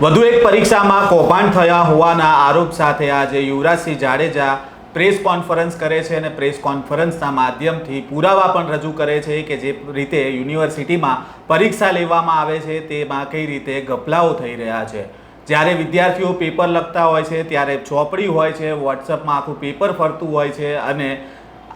વધુ એક પરીક્ષામાં કૌભાંડ થયા હોવાના આરોપ સાથે આજે યુવરાજસિંહ જાડેજા પ્રેસ કોન્ફરન્સ કરે છે અને પ્રેસ કોન્ફરન્સના માધ્યમથી પુરાવા પણ રજૂ કરે છે કે જે રીતે યુનિવર્સિટીમાં પરીક્ષા લેવામાં આવે છે તેમાં કઈ રીતે ગપલાઓ થઈ રહ્યા છે. જ્યારે વિદ્યાર્થીઓ પેપર લખતા હોય છે, ત્યારે ચોપડી હોય છે વોટ્સઅપમાં આખું પેપર ફરતું હોય છે અને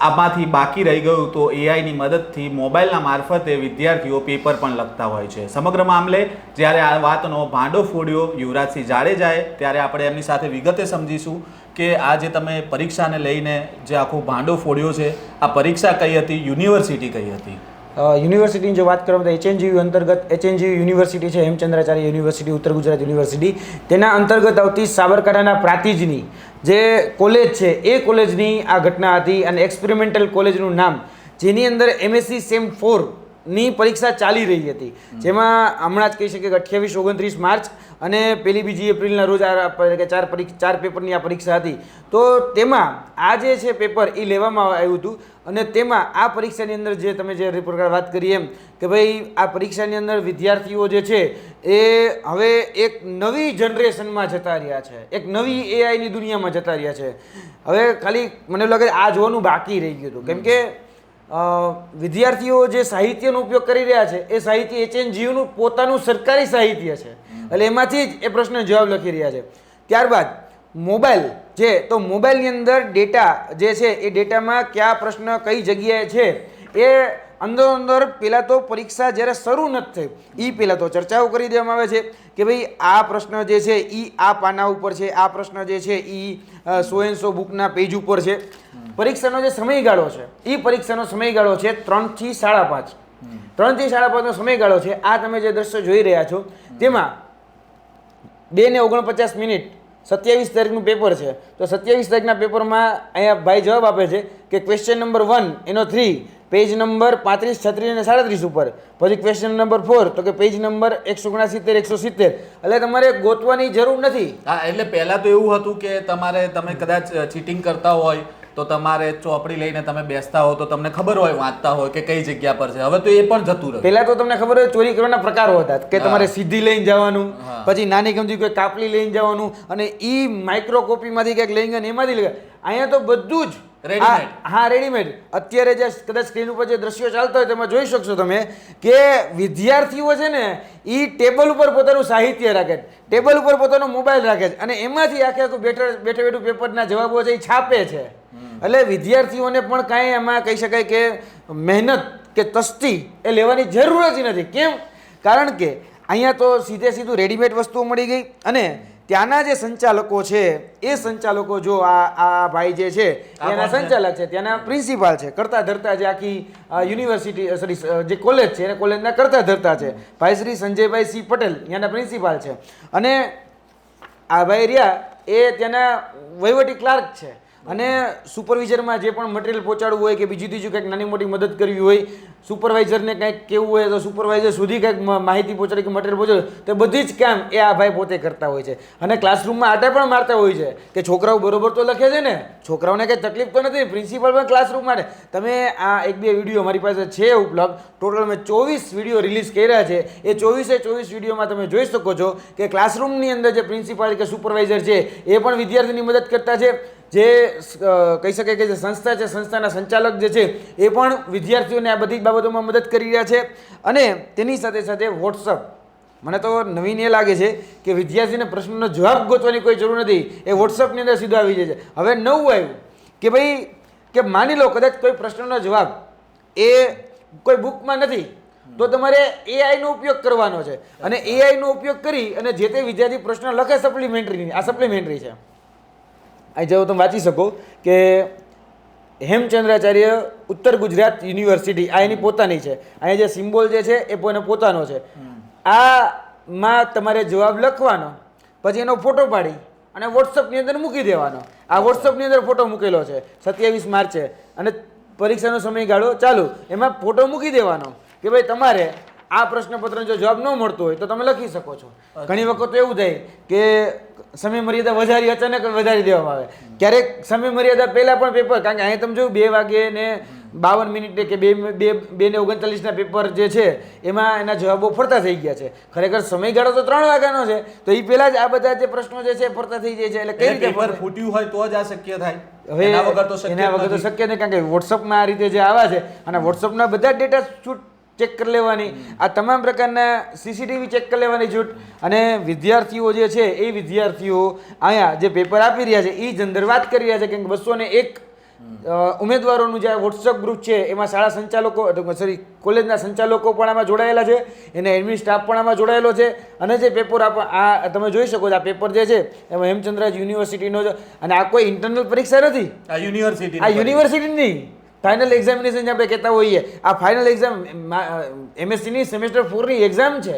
આમાંથી બાકી રહી ગયું તો એઆઈની મદદથી મોબાઈલના મારફતે વિદ્યાર્થીઓ પેપર પણ લખતા હોય છે. સમગ્ર મામલે જ્યારે આ વાતનો ભાંડો ફોડ્યો યુવરાજસિંહ જાડેજાએ, ત્યારે આપણે એમની સાથે વિગતે સમજીશું કે આ જે તમે પરીક્ષાને લઈને જે આખો ભાંડો ફોડ્યો છે, આ પરીક્ષા કઈ હતી, યુનિવર્સિટી કઈ હતી? યુનિવર્સિટીની જો વાત કરવામાં તો એચએનજીયુ અંતર્ગત, એચએનજીયુ યુનિવર્સિટી છે, હેમચંદ્રાચાર્ય યુનિવર્સિટી ઉત્તર ગુજરાત યુનિવર્સિટી. તેના અંતર્ગત આવતી સાબરકાંઠાના પ્રાતિજની જે કોલેજ છે, એ કોલેજની આ ઘટના હતી અને એક્સપેરિમેન્ટલ કોલેજનું નામ, જેની અંદર એમએસસી સેમ ફોર ની પરીક્ષા ચાલી રહી હતી. જેમાં હમણાં જ કહી શકીએ કે અઠ્યાવીસ, ઓગણત્રીસ માર્ચ અને પેલી બીજી એપ્રિલના રોજ આ ચાર ચાર પેપરની આ પરીક્ષા હતી. તો તેમાં આ જે છે પેપર એ લેવામાં આવ્યું હતું અને તેમાં આ પરીક્ષાની અંદર જે તમે જે પ્રકાર વાત કરી એમ કે ભાઈ આ પરીક્ષાની અંદર વિદ્યાર્થીઓ જે છે એ હવે એક નવી જનરેશનમાં જતા રહ્યા છે. એક નવી એઆઈની દુનિયામાં જતા રહ્યા છે. હવે ખાલી મને લાગે આ જોવાનું બાકી રહી ગયું હતું. કેમ કે વિદ્યાર્થીઓ જે સાહિત્યનો ઉપયોગ કરી રહ્યા છે, એ સાહિત્ય એચએનજીયુનું પોતાનું સરકારી સાહિત્ય છે. એટલે એમાંથી જ એ પ્રશ્ન જવાબ લખી રહ્યા છે. ત્યારબાદ, મોબાઈલ જે, તો મોબાઈલની અંદર ડેટા જે છે, એ ડેટામાં કયા પ્રશ્ન કઈ જગ્યાએ છે, એ અંદર અંદર પહેલાં તો પરીક્ષા જ્યારે શરૂ નથી થઈ એ પહેલાં તો ચર્ચાઓ કરી દેવામાં આવે છે કે ભાઈ આ પ્રશ્ન જે છે એ આ પાના ઉપર છે, આ પ્રશ્ન જે છે એ સો એન સો બુકના પેજ ઉપર છે. પરીક્ષાનો જે સમયગાળો છે એ પરીક્ષાનો સમયગાળો છે ત્રણથી સાડા પાંચ. ત્રણથી સાડા પાંચનો સમયગાળો છે, આ તમે જે દ્રશ્ય જોઈ રહ્યા છો, તેમાં બે ને ઓગણપચાસ મિનિટ, સત્યાવીસ તારીખનું પેપર છે. તો સત્યાવીસ તારીખના પેપરમાં અહીંયા ભાઈ જવાબ આપે છે કે ક્વેશ્ચન નંબર વન એનો થ્રી પેજ નંબર પાંત્રીસ છત્રીસ અને સાડત્રીસ ઉપર. પછી ક્વેશ્ચન નંબર ફોર તો કે પેજ નંબર એકસો ઓગણસિત્તેર એકસો સિત્તેર. એટલે તમારે ગોતવાની જરૂર નથી. હા એટલે પહેલાં તો એવું હતું કે તમારે તમે કદાચ ચીટિંગ કરતા હોય તો તમારે ચોપડી લઈને તમે બેસતા હો તો તમને ખબર હોય વાંચતા હોય કે કઈ જગ્યા પર છે. હવે તો એ પણ જતું રહ્યું. પહેલા તો તમને ખબર હોય ચોરી કરવાના પ્રકારો હતા કે તમારે સીધી લઈને જવાનું પછી નાની ગમતી કોઈ કાપલી લઈને જવાનું અને ઈ માઇક્રો કોપીમાંથી કંઈક લઈને એમાંથી લઈ અહીંયા તો બધું જ Readymade. હા રેડીમેડ અત્યારે જે કદાચ સ્ક્રીન ઉપર જે દ્રશ્યો ચાલતા હોય તેમાં જોઈ શકશો તમે કે વિદ્યાર્થીઓ છે ને એ ટેબલ ઉપર પોતાનું સાહિત્ય રાખે છે. ટેબલ ઉપર પોતાનો મોબાઈલ રાખે છે. અને એમાંથી આખે આખું બેઠે બેઠે બેઠું પેપરના જવાબો છે એ છાપે છે. એટલે વિદ્યાર્થીઓને પણ કાંઈ એમાં કહી શકાય કે મહેનત કે તસ્તી એ લેવાની જરૂર જ નથી. કેમ? કારણ કે અહીંયા તો સીધે સીધું રેડીમેડ વસ્તુઓ મળી ગઈ અને ત્યાંના જે સંચાલકો છે એ સંચાલકો જો આ આ ભાઈ જે છે એના સંચાલક છે ત્યાંના પ્રિન્સિપાલ છે કરતા ધરતા જે આખી યુનિવર્સિટી સોરી જે કોલેજ છે એને કોલેજના કરતા ધરતા છે. ભાઈ શ્રી સંજયભાઈ સી પટેલ ત્યાંના પ્રિન્સિપાલ છે. અને આ ભાઈ રહ્યા એ ત્યાંના વહીવટી ક્લાર્ક છે. અને સુપરવિઝરમાં જે પણ મટીરિયલ પહોંચાડવું હોય કે બીજું ત્રીજું કંઈક નાની મોટી મદદ કરવી હોય સુપરવાઇઝરને કંઈક કેવું હોય તો સુપરવાઇઝર સુધી કંઈક માહિતી પહોંચાડે કે મટીરિયલ પહોંચાડે, તો બધી જ કામ એ આ ભાઈ પોતે કરતા હોય છે. અને ક્લાસરૂમમાં આટે પણ મારતા હોય છે કે છોકરાઓ બરોબર તો લખે છે ને, છોકરાઓને કંઈ તકલીફ તો નથી પ્રિન્સિપલ પણ ક્લાસરૂમ માટે. તમે આ એક બે વીડિયો મારી પાસે છે ઉપલબ્ધ. ટોટલ મેં ચોવીસ વીડિયો રિલીઝ કર્યા છે. એ ચોવીસે ચોવીસ વિડીયોમાં તમે જોઈ શકો છો કે ક્લાસરૂમની અંદર જે પ્રિન્સિપાલ કે સુપરવાઇઝર છે, એ પણ વિદ્યાર્થીની મદદ કરતા છે. જે કહી શકાય કે જે સંસ્થા છે, સંસ્થાના સંચાલક જે છે, એ પણ વિદ્યાર્થીઓને આ બધી જ બાબતોમાં મદદ કરી રહ્યા છે. અને તેની સાથે સાથે વોટ્સઅપ. મને તો નવીન એ લાગે છે કે વિદ્યાર્થીને પ્રશ્નનો જવાબ ગોતવાની કોઈ જરૂર નથી. એ વોટ્સઅપની અંદર સીધો આવી જાય છે. હવે નવું આવ્યું કે ભાઈ, કે માની લો કદાચ કોઈ પ્રશ્નનો જવાબ એ કોઈ બુકમાં નથી, તો તમારે એઆઈનો ઉપયોગ કરવાનો છે. અને એઆઈનો ઉપયોગ કરી અને જે તે વિદ્યાર્થી પ્રશ્ન લખે સપ્લિમેન્ટરી આ સપ્લિમેન્ટરી છે. અહીં જો તમે વાંચી શકો કે હેમચંદ્રાચાર્ય ઉત્તર ગુજરાત યુનિવર્સિટી, આ એની પોતાની છે. અહીંયા જે સિમ્બોલ જે છે એ એનો પોતાનો છે. આમાં તમારે જવાબ લખવાનો, પછી એનો ફોટો પાડી અને વોટ્સઅપની અંદર મૂકી દેવાનો. આ વોટ્સઅપની અંદર ફોટો મૂકેલો છે. સત્યાવીસ માર્ચે. અને પરીક્ષાનો સમયગાળો ચાલુ. એમાં ફોટો મૂકી દેવાનો કે ભાઈ તમારે આ પ્રશ્નપત્રનો જો જવાબ ન મળતો હોય તો તમે લખી શકો છો. ઘણી વખત એવું થાય કે સમય મર્યાદા વધારી અચાનક વધારી દેવામાં આવે. ક્યારેક સમય મર્યાદા પહેલા પણ પેપર કારણ કે અહીંયા તમે જોયું બે વાગે ને બાવન મિનિટે કે બે બે બે ને ઓગણચાલીસના પેપર જે છે એમાં એના જવાબો ફરતા થઈ ગયા છે. ખરેખર સમયગાળો તો ત્રણ વાગ્યાનો છે તો એ પહેલા જ આ બધા જે પ્રશ્નો જે છે ફરતા થઈ જાય છે એટલે કઈ રીતે પેપર ફૂટ્યું હોય તો જ આ શક્ય થાય. હવે એના વગર તો શક્ય વગર તો શક્ય નહીં કારણ કે વોટ્સઅપમાં આ રીતે જે આવા છે અને વોટ્સઅપના બધા ડેટા છૂટ ચેક કરી લેવાની. આ તમામ પ્રકારના સીસીટીવી ચેક કરી લેવાની છૂટ અને વિદ્યાર્થીઓ જે છે એ વિદ્યાર્થીઓ અહીંયા જે પેપર આપી રહ્યા છે એ જ અંદર વાત કરી રહ્યા છે કે બસો ને એક ઉમેદવારોનું જે વોટ્સઅપ ગ્રુપ છે એમાં શાળા સંચાલકો સોરી કોલેજના સંચાલકો પણ આમાં જોડાયેલા છે એને એડમિન સ્ટાફ પણ આમાં જોડાયેલો છે અને જે પેપર આપ આ તમે જોઈ શકો છો આ પેપર જે છે એમાં હેમચંદ્રાજ યુનિવર્સિટીનો છે અને આ કોઈ ઇન્ટરનલ પરીક્ષા નથી? આ યુનિવર્સિટી આ યુનિવર્સિટીની નહીં ફાઇનલ એક્ઝામિનેશન આપણે કહેતા હોઈએ આ ફાઇનલ એક્ઝામ એમએસસીની સેમેસ્ટર ફોરની એક્ઝામ છે.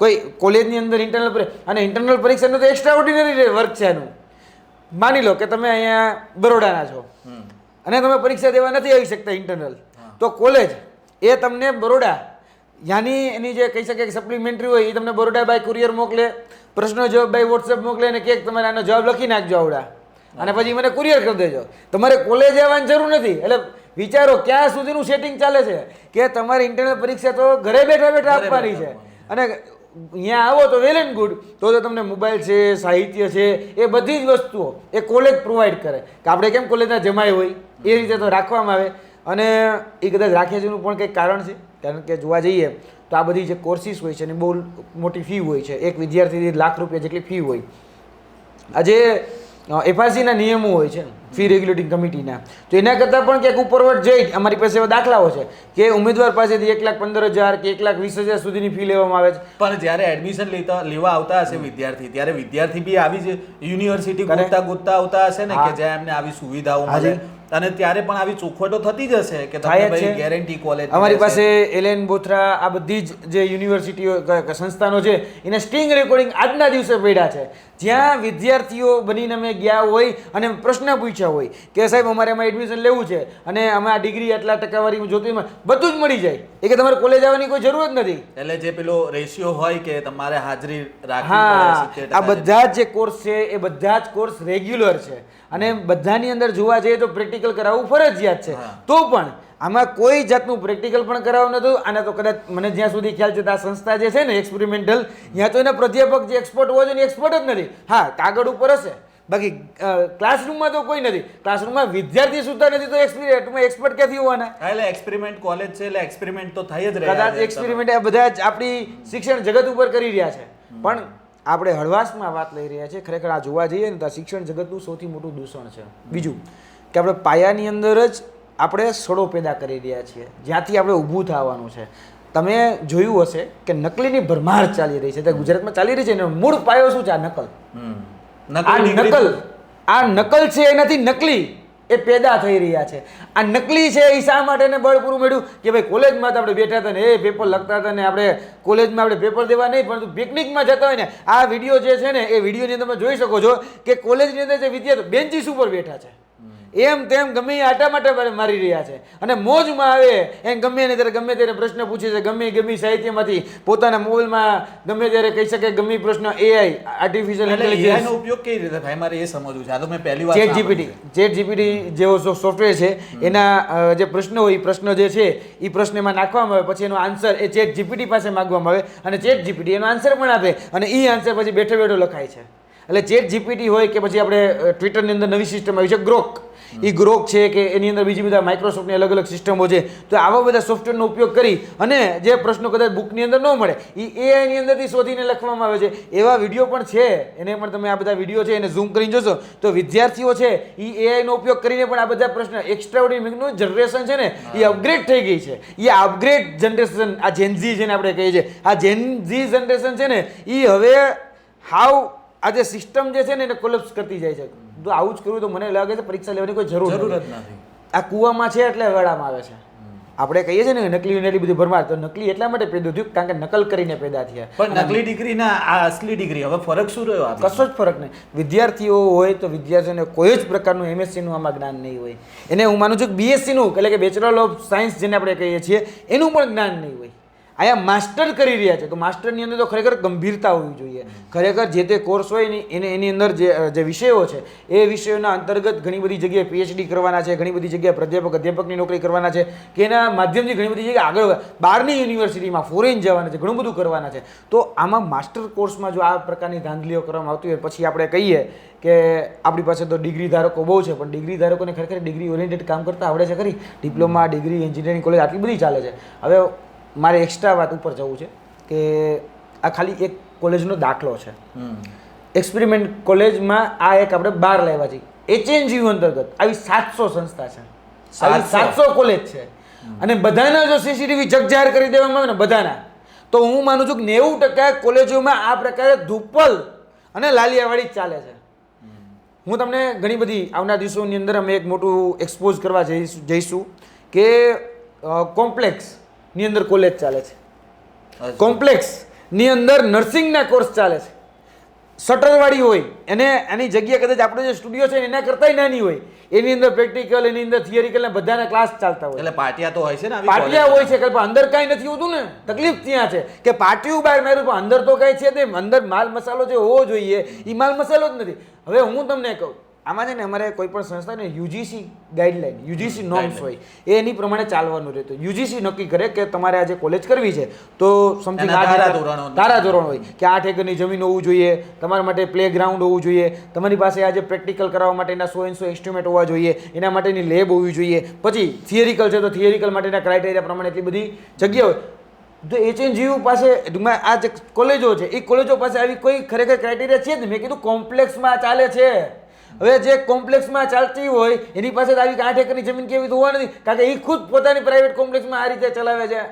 કોઈ કોલેજની અંદર ઇન્ટરનલ અને ઇન્ટરનલ પરીક્ષાનું તો એક્સ્ટ્રા ઓર્ડિનરી વર્ક છે એનું માની લો કે તમે અહીંયા બરોડાના છો. અને તમે પરીક્ષા દેવા નથી આવી શકતા ઇન્ટરનલ તો કોલેજ એ તમને બરોડા યાની એની જે કહી શકે કે સપ્લિમેન્ટરી હોય એ તમને બરોડા બાય કુરિયર મોકલે પ્રશ્નો જવાબ બાય વોટ્સએપ મોકલે અને કે તમારે આનો જવાબ લખી નાખજો આવડા. અને પછી મને કુરિયર કરી દેજો. તમારે કોલેજ આવવાની જરૂર નથી. એટલે વિચારો ક્યાં સુધીનું સેટિંગ ચાલે છે? કે તમારી ઇન્ટરનલ પરીક્ષા તો ઘરે બેઠા બેઠા આપવાની છે. અને અહીંયા આવો તો વેલ એન્ડ ગુડ તો તો તમને મોબાઈલ છે સાહિત્ય છે એ બધી જ વસ્તુઓ એ કોલેજ પ્રોવાઈડ કરે. કે આપણે કેમ કોલેજના જમાય હોય? એ રીતે તો રાખવામાં આવે. અને એ કદાચ રાખે છે એનું પણ કંઈક કારણ છે? કારણ કે જોવા જઈએ તો આ બધી જે કોર્સિસ હોય છે એની બહુ મોટી ફી હોય છે. એક વિદ્યાર્થી લાખ રૂપિયા જેટલી ફી હોય. આજે એફઆરસીના નિયમો હોય છે. ફી રેગ્યુલેટિંગ કમિટીના તો એના કરતાં પણ ક્યાંક ઉપરવટ જઈ અમારી પાસે એવા દાખલાઓ છે કે ઉમેદવાર પાસેથી એક લાખ પંદર હજાર કે એક લાખ વીસ હજાર સુધીની ફી લેવામાં આવે છે. પણ જ્યારે એડમિશન લેતા લેવા આવતા હશે વિદ્યાર્થી ત્યારે વિદ્યાર્થી બી આવી જ યુનિવર્સિટી ગોતતા ગોતતા આવતા હશે ને કે જ્યાં એમને આવી સુવિધાઓ. મળે. અને ત્યારે પણ આવી ચોખવટો થતી જ હશે કે થાય ભાઈ છે. ગેરંટી કોલેજ અમારી પાસે એલેન બોથરા આ બધી જ જે યુનિવર્સિટીઓ સંસ્થાનો છે એને સ્ટિંગ રેકોર્ડિંગ આજના દિવસે પડ્યા છે. જ્યાં વિદ્યાર્થીઓ બનીને અમે ગયા હોય અને પ્રશ્ન પૂછ્યા હોય. કે સાહેબ અમારે એમાં એડમિશન લેવું છે અને અમે આ ડિગ્રી આટલા ટકાવારી જોતી બધું જ મળી જાય. એ કે તમારે કોલેજ આવવાની કોઈ જરૂર જ નથી. એટલે જે પેલો રેશિયો હોય કે તમારે હાજરી રાખવી આ બધા જ જે કોર્સ છે એ બધા જ કોર્સ રેગ્યુલર છે. અને બધાની અંદર જોવા જઈએ તો પ્રેક્ટિકલ કરાવવું ફરજિયાત છે. તો પણ આમાં કોઈ જાતનું પ્રેક્ટિકલ પણ કરાવવું નતું અને તો કદાચ મને જ્યાં સુધી ખ્યાલ છે આ સંસ્થા જે છે ને એક્સપેરિમેન્ટલ ત્યાં તો એના પ્રાધ્યાપક જે એક્સપર્ટ હોય છે ને એક્સપર્ટ જ નથી. હા કાગળ ઉપર હશે. બાકી ક્લાસરૂમમાં તો કોઈ નથી. ક્લાસરૂમમાં વિદ્યાર્થી સુધા નથી તો એક્સપેરિમેન્ટમાં એક્સપર્ટ ક્યાંથી હોવાના? એટલે એક્સપેરિમેન્ટ કોલેજ છે એટલે એક્સપેરિમેન્ટ તો થઈ જ રહ્યા કદાચ. એક્સપેરિમેન્ટ આ બધા જ આપણી શિક્ષણ જગત ઉપર કરી રહ્યા છે. પણ આપણે હળવાશમાં વાત લઈ રહ્યા છે ખરેખર આ જોવા જઈએ ને તો શિક્ષણ જગતનું સૌથી મોટું દૂષણ છે. બીજું કે આપણે પાયાની અંદર જ આપણે સડો પેદા કરી રહ્યા છીએ. જ્યાંથી આપણે ઊભું થવાનું છે. તમે જોયું હશે કે નકલીની ભરમાર ચાલી રહી છે. તે ગુજરાતમાં ચાલી રહી છે એનો મૂળ પાયો શું છે? આ નકલ. આ નકલ આ નકલ છે એનાથી નકલી એ પેદા થઈ રહ્યા છે. આ નકલી છે એ શા માટે એને બળ પૂરું મળ્યું? કે ભાઈ કોલેજમાં તો આપણે બેઠા હતા ને એ પેપર લખતા હતા ને આપણે કોલેજમાં આપણે પેપર દેવા નહીં પરંતુ પિકનિકમાં જતા હોય ને આ વીડિયો જે છે ને એ વિડીયોની અંદર તમે જોઈ શકો છો કે કોલેજની અંદર જે વિદ્યાર્થીઓ બેન્ચીસ ઉપર બેઠા છે. એમ તેમ ગમે આટા માટે મારી રહ્યા છે. અને મોજમાં આવે એમ ગમે ત્યારે ગમે ત્યારે પ્રશ્ન પૂછે છે ગમે ગમે સાહિત્યમાંથી પોતાના મોબાઈલમાં ગમે ત્યારે કહી શકે ગમે પ્રશ્ન એઆઈ આર્ટિફિશિયલ એટલે ઇન્ટેલિજન્સ ઉપયોગ કેવી રીતે થાય? મારે એ સમજવું છે. આ તો મેં પહેલી વાર ચેટ જીપીટી ચેટ જીપીટી જેવો સોફ્ટવેર છે એના જે પ્રશ્નો હોય એ પ્રશ્ન જે છે એ પ્રશ્નમાં નાખવામાં આવે પછી એનો આન્સર એ ચેટ જીપીટી પાસે માગવામાં આવે અને ચેટ જીપીટી એનો આન્સર પણ આપે અને એ આન્સર પછી બેઠો બેઠો લખાય છે. એટલે ચેટ જીપીટી હોય કે પછી આપણે ટ્વિટરની અંદર નવી સિસ્ટમ આવી છે ગ્રોક એ ગ્રોક છે કે એની અંદર બીજી બધા માઇક્રોસોફ્ટની અલગ અલગ સિસ્ટમો છે. તો આવા બધા સોફ્ટવેરનો ઉપયોગ કરી અને જે પ્રશ્નો કદાચ બુકની અંદર ન મળે એ એઆઈની અંદરથી શોધીને લખવામાં આવે છે. એવા વીડિયો પણ છે એને પણ તમે આ બધા વીડિયો છે એને ઝૂમ કરીને જોશો તો વિદ્યાર્થીઓ છે એ એઆઈનો ઉપયોગ કરીને પણ આ બધા પ્રશ્ન એક્સ્ટ્રાઓર્ડિનરીનું જનરેશન છે ને એ અપગ્રેડ થઈ ગઈ છે. એ અપગ્રેડ જનરેશન આ જેનઝી જેને આપણે કહીએ છીએ આ જેનઝી જનરેશન છે ને એ હવે હાવ આ જે સિસ્ટમ જે છે ને એને કોલેપ્સ કરતી જાય છે. તો આવું જ કરવું તો મને લાગે છે પરીક્ષા લેવાની કોઈ જરૂર જરૂર જ નથી. આ કૂવામાં છે એટલે વેળામાં આવે છે. આપણે કહીએ છીએ ને નકલી એટલી બધી ભરમાર તો નકલી એટલા માટે પેદા થયું કારણ કે નકલ કરીને પેદા થયા. પણ નકલી ડિગ્રી ના આ અસલી ડિગ્રી હવે ફરક શું રહ્યો કશો જ ફરક નહીં. વિદ્યાર્થીઓ હોય તો વિદ્યાર્થીઓને કોઈ જ પ્રકારનું એમએસસીનું આમાં જ્ઞાન નહીં હોય. એને હું માનું છું કે બીએસસીનું એટલે કે બેચલર ઓફ સાયન્સ જેને આપણે કહીએ છીએ એનું પણ જ્ઞાન નહીં હોય. અહીંયા માસ્ટર કરી રહ્યા છે. તો માસ્ટરની અંદર તો ખરેખર ગંભીરતા હોવી જોઈએ. ખરેખર જે તે કોર્સ હોય ને, એને, એની અંદર જે જે વિષયો છે, એ વિષયોના અંતર્ગત ઘણી બધી જગ્યાએ પીએચડી કરવાના છે, ઘણી બધી જગ્યાએ પ્રાધ્યાપક, અધ્યાપકની નોકરી કરવાના છે, કે એના માધ્યમથી ઘણી બધી જગ્યાએ આગળ બહારની યુનિવર્સિટીમાં ફોરેન જવાના છે, ઘણું બધું કરવાના છે. તો આમાં માસ્ટર કોર્સમાં જો આ પ્રકારની ધાંધલીઓ કરવામાં આવતી હોય, પછી આપણે કહીએ કે આપણી પાસે તો ડિગ્રી ધારકો બહુ છે, પણ ડિગ્રી ધારકોને ખરેખર ડિગ્રી ઓરિએન્ટેડ કામ કરતા આવડે છે ખરી? ડિપ્લોમા, ડિગ્રી, એન્જિનિયરિંગ કોલેજ આટલી બધી ચાલે છે. હવે મારે એક્સ્ટ્રા વાત ઉપર જવું છે કે આ ખાલી એક કોલેજનો દાખલો છે. એક્સપેરિમેન્ટ કોલેજમાં આ એક આપણે બહાર લાવ્યા છીએ. એચએનજીયુ અંતર્ગત. આવી સાતસો સંસ્થા છે. આવી સાતસો? કોલેજ છે. અને બધાના જો સીસીટીવી જગજાહેર કરી દેવામાં આવે ને બધાના તો હું માનું છું કે નેવું ટકા કોલેજોમાં આ પ્રકારે ધુપ્પલ અને લાલિયાવાડી ચાલે છે. હું તમને ઘણી બધી આવનાર દિવસોની અંદર અમે એક મોટું એક્સપોઝ કરવા જઈશું જઈશું કે કોમ્પ્લેક્સની અંદર કોલેજ ચાલે છે. કોમ્પ્લેક્સની અંદર નર્સિંગના કોર્સ ચાલે છે. શટરવાળી હોય એને એની જગ્યા કદાચ આપણો જે સ્ટુડિયો છે એના કરતાંય નાની હોય. એની અંદર પ્રેક્ટિકલ એની અંદર થિયરિકલ ને બધાના ક્લાસ ચાલતા હોય. એટલે પાટિયા તો હોય છે ને પાટિયા હોય છે પણ અંદર કાંઈ નથી હોતું ને. તકલીફ ત્યાં છે કે પાટિયું બહાર માર્યું પણ અંદર તો કાંઈ છે નહીં. અંદર માલ મસાલો જે હોવો જોઈએ એ માલ મસાલો જ નથી. હવે હું તમને કહું આમાં છે ને અમારે કોઈ પણ સંસ્થાને યુજીસી ગાઈડલાઈન યુજીસી નોર્મ્સ હોય એ એની પ્રમાણે ચાલવાનું રહેતું. યુજીસી નક્કી કરે કે તમારે આજે કોલેજ કરવી છે તો સમથિંગ ધારા ધોરણ હોય કે આઠ એકરની જમીન હોવું જોઈએ તમારા માટે પ્લે ગ્રાઉન્ડ હોવું જોઈએ તમારી પાસે આજે પ્રેક્ટિકલ કરાવવા માટેના સો સો ઇન્સ્ટ્રુમેન્ટ હોવા જોઈએ એના માટેની લેબ હોવી જોઈએ. પછી થિયરિકલ છે તો થિયરિકલ માટેના ક્રાઇટેરિયા પ્રમાણે એટલી બધી જગ્યા હોય. તો એચએનજીયુ પાસે ટૂંકમાં આ જે કોલેજો છે એ કોલેજો પાસે આવી કોઈ ખરેખર ક્રાઇટેરિયા છે જ મેં કીધું કોમ્પ્લેક્સમાં ચાલે છે. હવે જે કોમ્પ્લેક્સમાં ચાલતી હોય એની પાસે આવી આઠ એકરની જમીન કેવી તો હોવા નથી કારણ કે એ ખુદ પોતાની પ્રાઇવેટ કોમ્પ્લેક્સમાં આ રીતે ચલાવે છે.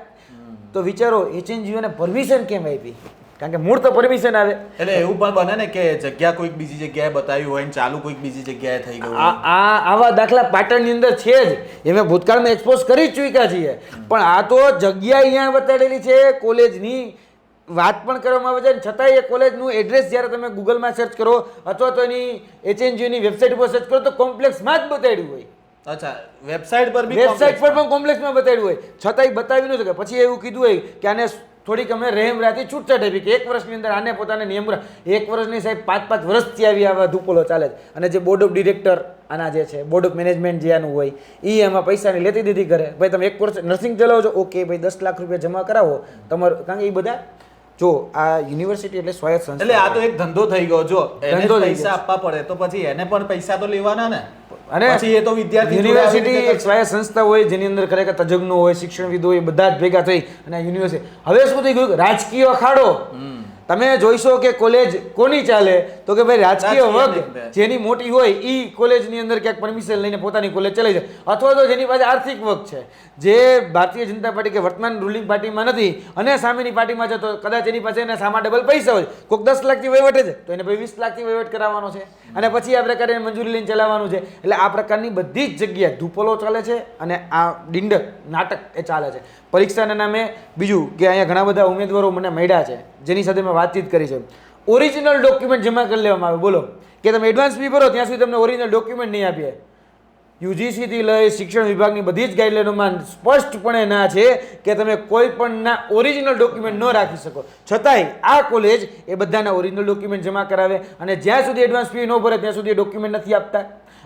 તો વિચારો એચએનજીઓને પરમિશન કેમ આપી? કારણ કે મૂળ તો પરમિશન આવે. એટલે એવું પણ બને ને કે જગ્યા કોઈક બીજી જગ્યાએ બતાવી હોય ને ચાલુ કોઈક બીજી જગ્યાએ થઈ ગયું આ આ આવા દાખલા પાટણની અંદર છે જ. એ મેં ભૂતકાળમાં એક્સપોઝ કરી જ ચૂક્યા છીએ. પણ આ તો જગ્યા અહીંયા બતાડેલી છે કોલેજની વાત પણ કરવામાં આવે છે અને છતાંય એ કોલેજનું એડ્રેસ જ્યારે તમે ગૂગલમાં સર્ચ કરો અથવા તો એની એચએનજીની વેબસાઇટ પર સર્ચ કરો તો કોમ્પ્લેક્સમાં જ બતાડ્યું હોય. અચ્છા વેબસાઇટ પર બી વેબસાઇટ પર પણ કોમ્પ્લેક્સમાં બતાવ્યું હોય. છતાંય બતાવી ન શકે પછી એવું કીધું હોય કે આને થોડીક અમે રહેમ રાતી છૂટછાટ આપી કે એક વર્ષની અંદર આને પોતાને નિયમ એક વર્ષની સાહેબ પાંચ પાંચ વર્ષથી આવી આવા ધૂપોલો ચાલે છે. અને જે બોર્ડ ઓફ ડિરેક્ટર આના જે છે બોર્ડ ઓફ મેનેજમેન્ટ જે આનું હોય એ એમાં પૈસાની લેતી દીધી કરે. ભાઈ તમે એક વર્ષ નર્સિંગ ચલાવો છો ઓકે ભાઈ દસ લાખ રૂપિયા જમા કરાવો. તમારું કારણ કે એ બધા જો આ યુનિવર્સિટી એટલે સ્વાયત્ત સંસ્થા એટલે આ તો એક ધંધો થઈ ગયો. જો એને ધંધો પૈસા આપવા પડે તો પછી એને પણ પૈસા તો લેવાના ને. અને પછી એ તો વિદ્યાર્થી યુનિવર્સિટી એક સ્વાયત્ત સંસ્થા હોય જેની અંદર ખરેખર તજજ્ઞો હોય શિક્ષણવિદો હોય બધા જ ભેગા થઈ અને યુનિવર્સિટી હવે શું થઈ ગયું? રાજકીય અખાડો. તમે જોઈશો કે કોલેજ કોની ચાલે? તો કે ભાઈ રાજકીય વર્ગ જેની મોટી હોય એ કોલેજની અંદર ક્યાંક પરમિશન લઈને પોતાની કોલેજ ચલાવી જાય. અથવા તો જેની પાસે આર્થિક વર્ગ છે. જે ભારતીય જનતા પાર્ટી કે વર્તમાન રૂલિંગ પાર્ટીમાં નથી અને સામેની પાર્ટીમાં છે તો કદાચ એની પાસે એને સામા ડબલ પૈસા હોય. કોઈક દસ લાખથી વહીવટે છે તો એને ભાઈ વીસ લાખથી વહીવટ કરાવવાનો છે. અને પછી આ પ્રકારે મંજૂરી લઈને ચલાવવાનું છે. એટલે આ પ્રકારની બધી જ જગ્યાએ ધૂપલો ચાલે છે અને આ ડિંડક નાટક એ ચાલે છે. પરીક્ષાના નામે બીજું કે અહીંયા ઘણા બધા ઉમેદવારો મને મળ્યા છે, જેની સાથે મેં વાતચીત કરી છે. ઓરિજિનલ ડોક્યુમેન્ટ જમા કરી લેવામાં આવે, બોલો. કે તમે એડવાન્સ ફી ભરો ત્યાં સુધી તમને ઓરિજિનલ ડોક્યુમેન્ટ નહીં આપીએ. યુજીસીથી લઈ શિક્ષણ વિભાગની બધી જ ગાઈડલાઇનોમાં સ્પષ્ટપણે ના છે કે તમે કોઈ પણના ઓરિજિનલ ડોક્યુમેન્ટ ન રાખી શકો. છતાંય આ કોલેજ એ બધાના ઓરિજિનલ ડોક્યુમેન્ટ જમા કરાવે અને જ્યાં સુધી એડવાન્સ ફી ન ભરે, ત્યાં સુધી ડોક્યુમેન્ટ નથી આપતા.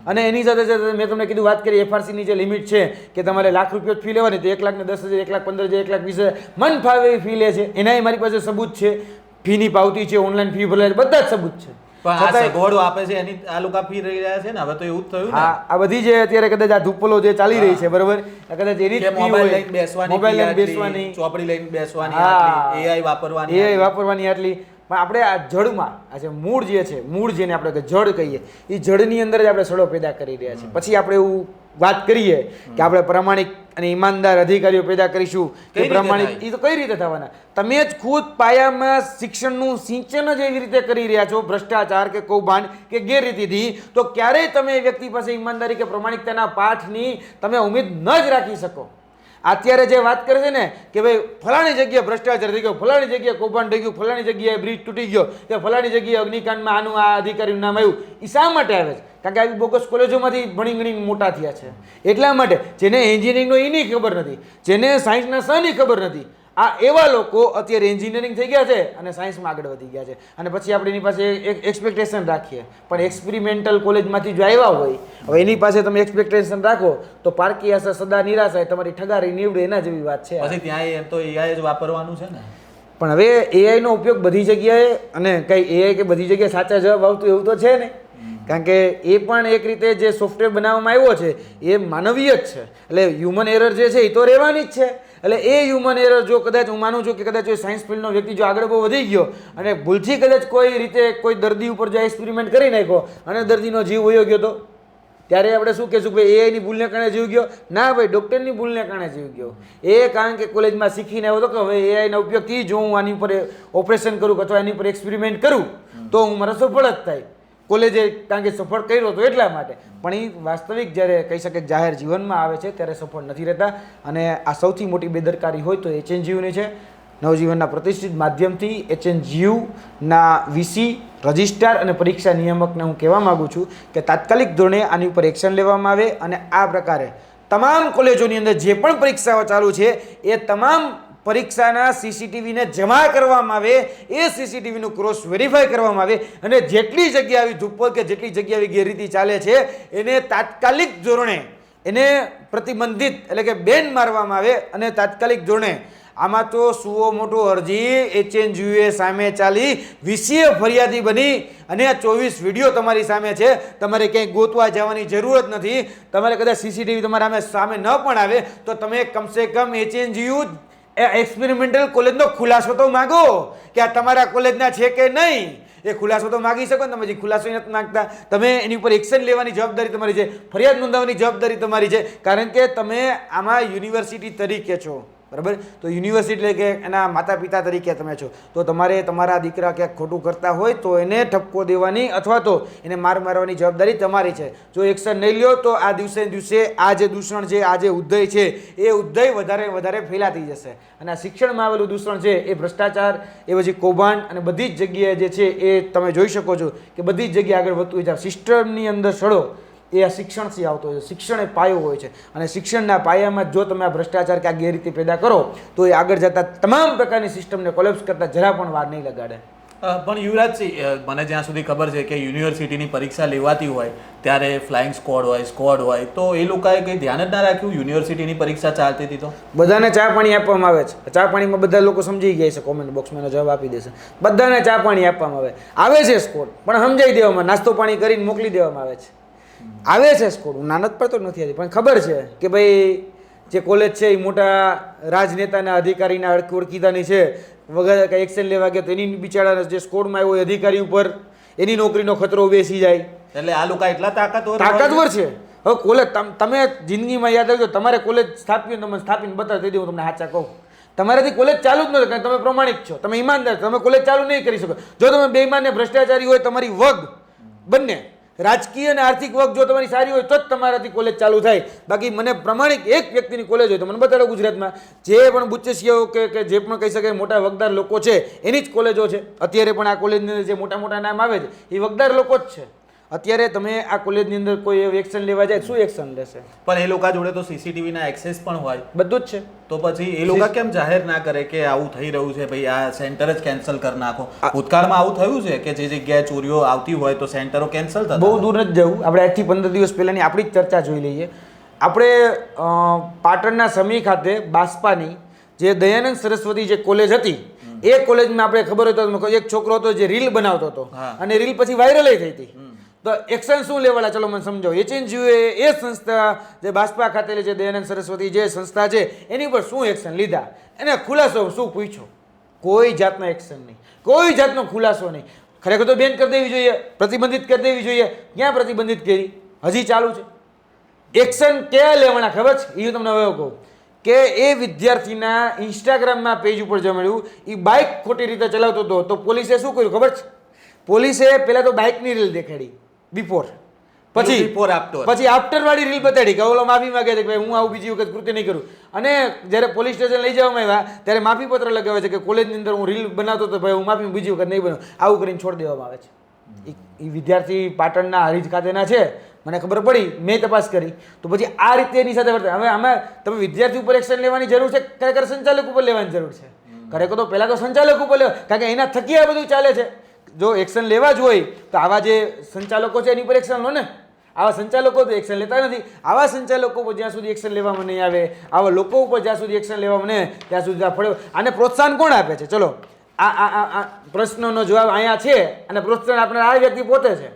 અને એની સાથે સાથે મેં તમને કીધું વાત કરી એફઆરસીની જે લિમિટ છે કે તમારે લાખ રૂપિયા ફી લેવાની તો એક લાખને દસ હજાર એક લાખ પંદર હજાર એક લાખ વીસ હજાર મન ફાવે એવી ફી લે છે. એનાય મારી પાસે સબૂત છે. ફીની પાવતી છે ઓનલાઈન ફી ભરેલા બધા જ સબૂત છે. પણ આ સગવડો આપે છે એની આ લોકો ફી રહી રહ્યા છે ને? હવે તો એવું જ થયું આ બધી જે અત્યારે કદાચ આ ધુપ્પલો જે ચાલી રહી છે બરોબર? કદાચ એની મોબાઈલ લઈને બેસવાની મોબાઈલ લઈને બેસવાની. ચોપડી લઈને બેસવાની વાપરવાની વાપરવાની આટલી. પણ આપણે આ જળમાં આ જે મૂળ જે છે મૂળ જેને આપણે કે જડ કહીએ એ જળની અંદર જ આપણે સડો પેદા કરી રહ્યા છીએ. પછી આપણે એવું વાત કરીએ કે આપણે પ્રામાણિક અને ઈમાનદાર અધિકારીઓ પેદા કરીશું કે પ્રામાણિક એ તો કઈ રીતે થવાના? તમે જ ખુદ પાયામાં શિક્ષણનું સિંચન જ એવી રીતે કરી રહ્યા છો ભ્રષ્ટાચાર કે કૌભાંડ કે ગેરરીતિથી તો ક્યારેય તમે એ વ્યક્તિ પાસે ઈમાનદારી કે પ્રામાણિકતાના પાઠની તમે ઉમેદ ન જ રાખી શકો. અત્યારે જે વાત કરે છે ને કે ભાઈ ફલાણી જગ્યાએ ભ્રષ્ટાચાર થઈ ગયો, ફલાણી જગ્યાએ કૌભાંડ થઈ ગયું, ફલાણી જગ્યાએ બ્રિજ તૂટી ગયો, કે ફલાણી જગ્યાએ અગ્નિકાંડમાં આનું આ અધિકારીનું નામ આવ્યું એ શા માટે આવે છે? કારણ કે આવી બોગસ કોલેજોમાંથી ભણી ગણી મોટા થયા છે. એટલા માટે જેને એન્જિનિયરિંગનો એની ખબર નથી, જેને સાયન્સના સની ખબર નથી આ એવા લોકો અત્યારે એન્જિનિયરિંગ થઈ ગયા છે અને સાયન્સમાં આગળ વધી ગયા છે. અને પછી આપણે એની પાસે એક એક્સપેક્ટેશન રાખીએ. પણ એક્સપેરિમેન્ટલ કોલેજમાંથી જો આવ્યા હોય હવે એની પાસે તમે એક્સપેક્ટેશન રાખો તો પારકી આશા સદા નિરાશાય તમારી ઠગારી નીવડે એના જેવી વાત છે. પછી ત્યાં એમ તો એઆઈ જ વાપરવાનું છે ને? પણ હવે એઆઈનો ઉપયોગ બધી જગ્યાએ અને કંઈ એઆઈ કે બધી જગ્યાએ સાચા જવાબ આવતું એવું તો છે ને કારણ કે એ પણ એક રીતે જે સોફ્ટવેર બનાવવામાં આવ્યો છે એ માનવીય જ છે. એટલે હ્યુમન એરર જે છે એ તો રહેવાની જ છે. એટલે એ હ્યુમન એરર જો કદાચ હું માનું છું કે કદાચ કોઈ સાયન્સ ફિલ્ડનો વ્યક્તિ જો આગળ બહુ વધી ગયો અને ભૂલથી કદાચ કોઈ રીતે કોઈ દર્દી ઉપર જો એક્સપેરિમેન્ટ કરી નાખ્યો અને દર્દીનો જીવ વયો ગયો તો? ત્યારે આપણે શું કહેશું ભાઈ એઆઈની ભૂલને કારણે જીવ ગયો? ના ભાઈ ડૉક્ટરની ભૂલને કારણે જીવ ગયો. એ કારણ કે કોલેજમાં શીખીને આવ્યો હતો કે હવે એઆઈના ઉપયોગથી જો હું આની ઉપર ઓપરેશન કરું અથવા એની ઉપર એક્સપેરિમેન્ટ કરું, તો હું મારા સફળ જ થાય. કોલેજે કારણ કે સફળ કર્યો હતો એટલા માટે. પણ એ વાસ્તવિક જ્યારે કહી શકે જાહેર જીવનમાં આવે છે ત્યારે સફળ નથી રહેતા. અને આ સૌથી મોટી બેદરકારી હોય તો એચએનજીયુની છે. નવજીવનના પ્રતિષ્ઠિત માધ્યમથી એચએનજીયુના વીસી રજિસ્ટ્રાર અને પરીક્ષા નિયામકને હું કહેવા માગું છું કે તાત્કાલિક ધોરણે આની ઉપર એક્શન લેવામાં આવે અને આ પ્રકારે તમામ કોલેજોની અંદર જે પણ પરીક્ષાઓ ચાલુ છે એ તમામ પરીક્ષાના સીસીટીવીને જમા કરવામાં આવે, એ સીસીટીવીનું ક્રોસ વેરીફાઈ કરવામાં આવે અને જેટલી જગ્યા આવી ધુપ્પો કે જેટલી જગ્યા આવી ગેરરીતિ ચાલે છે, એને તાત્કાલિક ધોરણે એને પ્રતિબંધિત એટલે કે બેન મારવામાં આવે અને તાત્કાલિક ધોરણે આમાં તો સુઓ મોટો અરજી એચએનજીયુએ સામે ચાલી વિષય ફરિયાદી બની અને આ ચોવીસ વીડિયો તમારી સામે છે. તમારે ક્યાંય ગોતવા જવાની જરૂરત નથી. તમારે કદાચ સીસીટીવી તમારા સામે ન પણ આવે, તો તમે કમસે કમ એચએનજીયુ એક્સપેરિમેન્ટલ કોલેજનો ખુલાસો તો માગો કે આ તમારા કોલેજના છે કે નહીં? એ ખુલાસો તો માગી શકો ને તમે જે ખુલાસો નથી માગતા. તમે એની ઉપર એક્શન લેવાની જવાબદારી તમારી છે. ફરિયાદ નોંધાવવાની જવાબદારી તમારી છે. કારણ કે તમે આમાં યુનિવર્સિટી તરીકે છો. બરાબર? તો યુનિવર્સિટી એટલે કે એના માતા પિતા તરીકે તમે છો. તો તમારે તમારા દીકરા ક્યાંક ખોટું કરતા હોય તો એને ઠપકો દેવાની અથવા તો એને માર મારવાની જવાબદારી તમારી છે. જો એક્શન નહીં લ્યો તો આ દિવસે દિવસે આ જે દૂષણ છે, આ જે ઉદ્ધય છે, એ ઉદ્ધય વધારે વધારે ફેલાતી જશે. અને આ શિક્ષણમાં આવેલું દૂષણ છે, એ ભ્રષ્ટાચાર, એ પછી કૌભાંડ અને બધી જ જગ્યાએ જે છે, એ તમે જોઈ શકો છો કે બધી જ જગ્યાએ આગળ વધતું જાય સિસ્ટમની અંદર સડો એ આ શિક્ષણથી આવતો હોય છે. શિક્ષણ એ પાયો હોય છે. અને શિક્ષણના પાયામાં જ તમે આ ભ્રષ્ટાચાર કે આ ગેરરીતિ પેદા કરો તો એ આગળ જતા તમામ પ્રકારની સિસ્ટમને કોલેપ્સ કરતા જરા પણ વાર નહીં લગાડે. પણ યુવરાજસિંહ મને જ્યાં સુધી ખબર છે કે યુનિવર્સિટીની પરીક્ષા લેવાતી હોય ત્યારે ફ્લાઇંગ સ્કોડ હોય સ્કોડ હોય તો એ લોકોએ કંઈ ધ્યાન જ ના રાખ્યું યુનિવર્સિટીની પરીક્ષા ચાલતી હતી તો? બધાને ચા પાણી આપવામાં આવે છે. ચા પાણીમાં બધા લોકો સમજી ગયા છે. કોમેન્ટ બોક્સમાં જવાબ આપી દેશે. બધાને ચા પાણી આપવામાં આવે. આવે છે સ્કોડ પણ સમજાઈ દેવામાં નાસ્તો પાણી કરીને મોકલી દેવામાં આવે છે. આવે છે સ્કોડ હું નાનત પડતો નથી આવી પણ ખબર છે કે ભાઈ જે કોલેજ છે એ મોટા રાજનેતાના અધિકારીના ઓળખીતાની છે. વગર કંઈ એક્શન લેવા ગયા તો એની બિચારા જે સ્કોડમાં આવ્યો અધિકારી ઉપર એની નોકરીનો ખતરો બેસી જાય. એટલે આ લોકો એટલા તાકાતવર તાકાતવર છે. હવે કોલેજ તમ- જિંદગીમાં યાદ રાખજો તમારે કોલેજ સ્થાપીને તમે સ્થાપીને બતાવી દઈ હું તમને સાચા કહું. તમારાથી કોલેજ ચાલુ જ નથી તમે પ્રમાણિક છો તમે ઈમાનદાર તમે કોલેજ ચાલુ નહીં કરી શકો. જો તમે બેઈમાન ને ભ્રષ્ટાચારી હોય તમારી વગ બંને રાજકીય અને આર્થિક વગ જો તમારી સારી હોય તો જ તમારાથી કોલેજ ચાલુ થાય. બાકી મને પ્રમાણિક એક વ્યક્તિની કોલેજ હોય તો મને બતાડો ગુજરાતમાં. જે પણ બુચ્ચેસિયાઓ કે કે જે પણ કહી શકાય મોટા વગદાર લોકો છે, એની જ કોલેજો છે. અત્યારે પણ આ કોલેજની અંદર જે મોટા મોટા નામ આવે છે, એ વગદાર લોકો જ છે. અત્યારે તમે આ કોલેજની અંદર કોઈ એક્શન લેવા જાય શું એક્શન લેશે? પણ એ લોકો જોડે તો સીસીટીવી ના એક્સેસ પણ હોય. બધું જ છે. તો પછી એ લોકો કેમ જાહેર ના કરે કે આવું થઈ રહ્યું છે ભાઈ આ સેન્ટર જ કેન્સલ કરી નાખો? ભૂતકાળમાં આવું થયું છે કે જે જગ્યાએ ચોરીઓ આવતી હોય તો સેન્ટરો કેન્સલ થતા બહુ દૂર નથી જવું. આપણે આજથી પંદર દિવસ પહેલાંની આપણી જ ચર્ચા જોઈ લઈએ. આપણે પાટણના સમી ખાતે બાસ્પાની જે દયાનંદ સરસ્વતી જે કોલેજ હતી એ કોલેજમાં આપણે ખબર હોય તો એક છોકરો હતો જે રીલ બનાવતો હતો. અને રીલ પછી વાયરલ થઈ હતી. તો એક્શન શું લેવાના ચલો મને સમજાવો. એચએનજીઓએ એ સંસ્થા જે બાસ્પા ખાતેલી જે દયાનંદ સરસ્વતી જે સંસ્થા છે, એની પર શું એક્શન લીધા? એને ખુલાસો શું પૂછ્યો? કોઈ જાતનો એક્શન નહીં. કોઈ જાતનો ખુલાસો નહીં. ખરેખર તો બેન કરી દેવી જોઈએ, પ્રતિબંધિત કરી દેવી જોઈએ. ક્યાં પ્રતિબંધિત કરી? હજી ચાલુ છે. એક્શન ક્યાં લેવાના ખબર છે? એ હું તમને હવે કહું. કે એ વિદ્યાર્થીના ઇન્સ્ટાગ્રામના પેજ ઉપર જે મળ્યું. એ બાઇક ખોટી રીતે ચલાવતો હતો. તો પોલીસે શું કર્યું? ખબર છે? પોલીસે પહેલાં તો બાઇકની રીલ દેખાડી. બિફોર પછી બિફોર આફ્ટર પછી આફ્ટર વાળી રીલ બતાડી કે ઓલો માફી માંગે છે કે ભાઈ હું આવું બીજી વખત કૃત્ય નહીં કરું. અને જ્યારે પોલીસ સ્ટેશન લઈ જવામાં આવ્યા ત્યારે માફી પત્ર લગાવે છે કે કોલેજની અંદર હું રીલ બનાવતો હતો ભાઈ હું માફી બીજી વખત નહીં બનાવું. આવું કરીને છોડી દેવામાં આવે છે. એ વિદ્યાર્થી પાટણના હરીજ ખાતેના છે મને ખબર પડી મેં તપાસ કરી. તો પછી આ રીતે એની સાથે વર્તે. હવે આમાં તમે વિદ્યાર્થી ઉપર એક્શન લેવાની જરૂર છે ખરેખર સંચાલક ઉપર લેવાની જરૂર છે. ખરેખર તો પહેલાં તો સંચાલક ઉપર લેવા કારણ કે એના થકી આ બધું ચાલે છે. જો એક્શન લેવા જ હોય, તો આવા જે સંચાલકો છે એની ઉપર એક્શન લો ને. આવા સંચાલકો તો એક્શન લેતા નથી. આવા સંચાલકો ઉપર જ્યાં સુધી એક્શન લેવામાં નહીં આવે, આવા લોકો ઉપર જ્યાં સુધી એક્શન લેવામાં નહીં ત્યાં સુધી આ ફળે આને પ્રોત્સાહન કોણ આપે છે? ચલો, આ આ આ પ્રશ્નનો જવાબ અહીંયા છે અને પ્રોત્સાહન આપનાર આ વ્યક્તિ પોતે છે.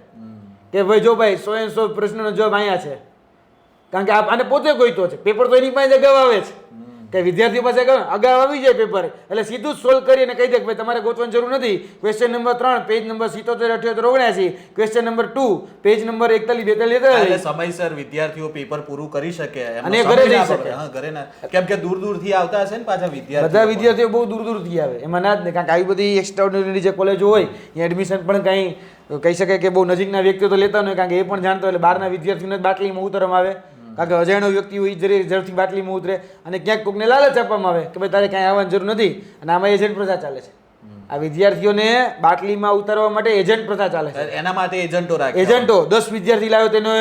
કે ભાઈ, જો ભાઈ, સો સો પ્રશ્નનો જવાબ અહીંયા છે. કારણ કે આ- આને પોતે ગોઈતો છે. પેપર તો એની પાસે અગાઉ આવે છે. કે વિદ્યાર્થીઓ પાસે અગાઉ અગાઉ આવી જાય પેપર એટલે સીધું જ સોલ્વ કરીને કહી દે કે ભાઈ તમારે ગોતવાની જરૂર નથી. ક્વેશ્ચન નંબર ત્રણ પેજ નંબર સિત્તોતેર અઠ્યોતેર ઓગણ્યાસી. Question number two page number એકતાલીસ બેતાલીસ એટલે સમયસર વિદ્યાર્થીઓ પેપર પૂરું કરી શકે. અને ઘરે જઈ શકે. હા, ઘરે ના કેમ કે દૂર દૂરથી આવતા હશે ને પાછા વિદ્યાર્થીઓ બધા વિદ્યાર્થીઓ બહુ દૂર દૂરથી આવે. એમાં ના જ નહીં. કારણ કે આવી બધી એક્સ્ટ્રાઓર્ડિનરી જે કોલેજો હોય ત્યાં એડમિશન પણ કંઈ કહી શકાય કે બહુ નજીકના વ્યક્તિઓ તો લેતા નહીં કારણ કે એ પણ જાણતો એટલે બહારના વિદ્યાર્થીઓને બાટલીમાં ઉતરવામાં આવે. કારણ કે અજાણ્યો વ્યક્તિ હોય એ જરી ઝડપથી બાટલીમાં ઉતરે અને ક્યાંક કોકને લાલચ આપવામાં આવે કે ભાઈ તારે કાંઈ આવવાની જરૂર નથી. અને આમાં એજન્ટ પ્રથા ચાલે છે. આ વિદ્યાર્થીઓને બાટલીમાં ઉતારવા માટે એજન્ટ પ્રથા ચાલે છે. એના માટે એજન્ટો રાખે. એજન્ટો દસ વિદ્યાર્થી લાવ્યો તેનો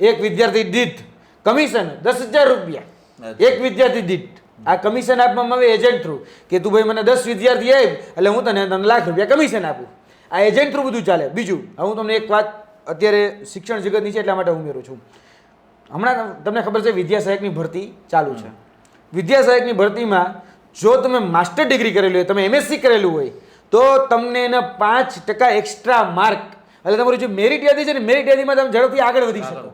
એક વિદ્યાર્થી દીઠ. કમિશન દસ હજાર રૂપિયા. એક વિદ્યાર્થી દીઠ. આ કમિશન આપવામાં આવે એજન્ટ થ્રુ કે તું ભાઈ મને દસ વિદ્યાર્થી આવી એટલે હું તને તને લાખ રૂપિયા કમિશન આપું. આ એજન્ટ થ્રુ બધું ચાલે. બીજું હું તમને એક વાત અત્યારે શિક્ષણ જગતની છે એટલા માટે ઉમેરું છું. હમણાં તમને ખબર છે વિદ્યા સહાયકની ભરતી ચાલુ છે. વિદ્યા સહાયકની ભરતીમાં જો તમે માસ્ટર ડિગ્રી કરેલી હોય તમે એમએસસી કરેલું હોય તો તમને એના પાંચ ટકા એક્સ્ટ્રા માર્ક એટલે તમારું જે મેરિટ યાદી છે ને મેરિટ યાદીમાં તમે ઝડપથી આગળ વધી શકો.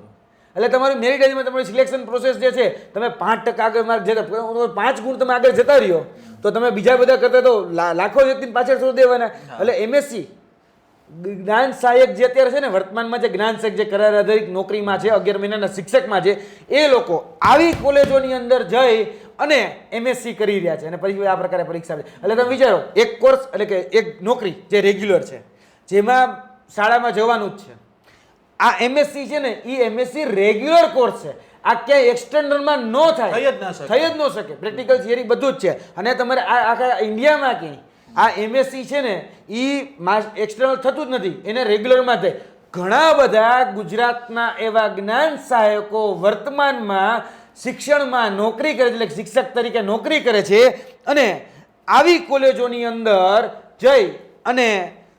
એટલે તમારી મેરિટ યાદીમાં તમારી સિલેક્શન પ્રોસેસ જે છે તમે પાંચ ટકા આગળ માર્ક જતા પાંચ ગુણ તમે આગળ જતા રહ્યો તો તમે બીજા બધા કરતા તો લા- લાખો વ્યક્તિને પાછળ છોડી દેવાના. એટલે એમએસસી જ્ઞાન સહાયક જે અત્યારે છે ને વર્તમાનમાં જે જ્ઞાન સહાયક જે કરાર આધારિત નોકરીમાં છે અગિયાર મહિનાના શિક્ષકમાં છે એ લોકો આવી કોલેજોની અંદર જઈ અને એમએસસી કરી રહ્યા છે. અને પછી આ પ્રકારે પરીક્ષા એટલે તમે વિચારો એક કોર્સ એટલે કે એક નોકરી જે રેગ્યુલર છે જેમાં શાળામાં જવાનું જ છે. આ એમએસસી છે ને એ એમએસસી રેગ્યુલર કોર્સ છે. આ ક્યાંય એક્સટર્નલમાં ન થાય. થઈ ન શકે. થઈ જ ન શકે. પ્રેક્ટિકલ થિયરી બધું જ છે. અને તમારે આ આખા ઇન્ડિયામાં ક્યાંય આ એમએસસી છે ને એ એક્સટર્નલ થતું જ નથી, એને રેગ્યુલરમાં થાય. ઘણા બધા ગુજરાતના એવા જ્ઞાન સહાયકો વર્તમાનમાં શિક્ષણમાં નોકરી કરે એટલે શિક્ષક તરીકે નોકરી કરે છે. અને આવી કોલેજોની અંદર જઈ અને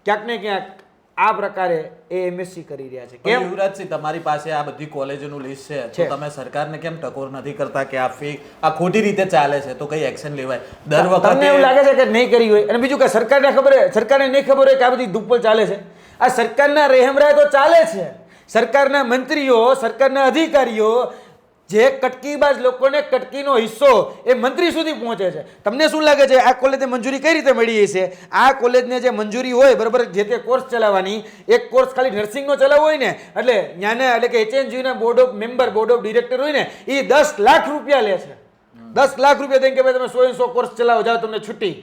ક્યાંક ને ક્યાંક આ પ્રકારે એ એમએસસી કરી રહ્યા છે. કેમ? યુવરાજસિંહ તમારી પાસે આ બધી કોલેજોનું લિસ્ટ છે. તો તમે સરકારને કેમ ટકોર નથી કરતા કે આ ફેક આ ખોટી રીતે ચાલે છે? તો કઈ એક્શન લેવાય? દર તમને એવું લાગે છે કે નહીં કરી હોય? અને બીજું કે સરકારને ખબર હોય સરકારને નહીં ખબર હોય કે આ બધી ધુપ્પલ ચાલે છે? આ સરકારના રહેમરાય તો ચાલે છે. સરકારના મંત્રીઓ સરકારના અધિકારીઓ જે કટકીબાજ લોકોને કટકીનો હિસ્સો એ મંત્રી સુધી પહોંચે છે. તમને શું લાગે છે આ કોલેજને મંજૂરી કઈ રીતે મળી હશે? આ કોલેજને જે મંજૂરી હોય, બરાબર, જે તે કોર્સ ચલાવવાની, એક કોર્સ ખાલી નર્સિંગનો ચલાવવો હોય ને, એટલે ત્યાંના એટલે કે એચએનજીના board of member board of director હોય ને, એ દસ લાખ રૂપિયા લે છે. દસ લાખ રૂપિયા દઈને કે ભાઈ તમે સો સો કોર્સ ચલાવો, જાઓ તમને છુટ્ટી.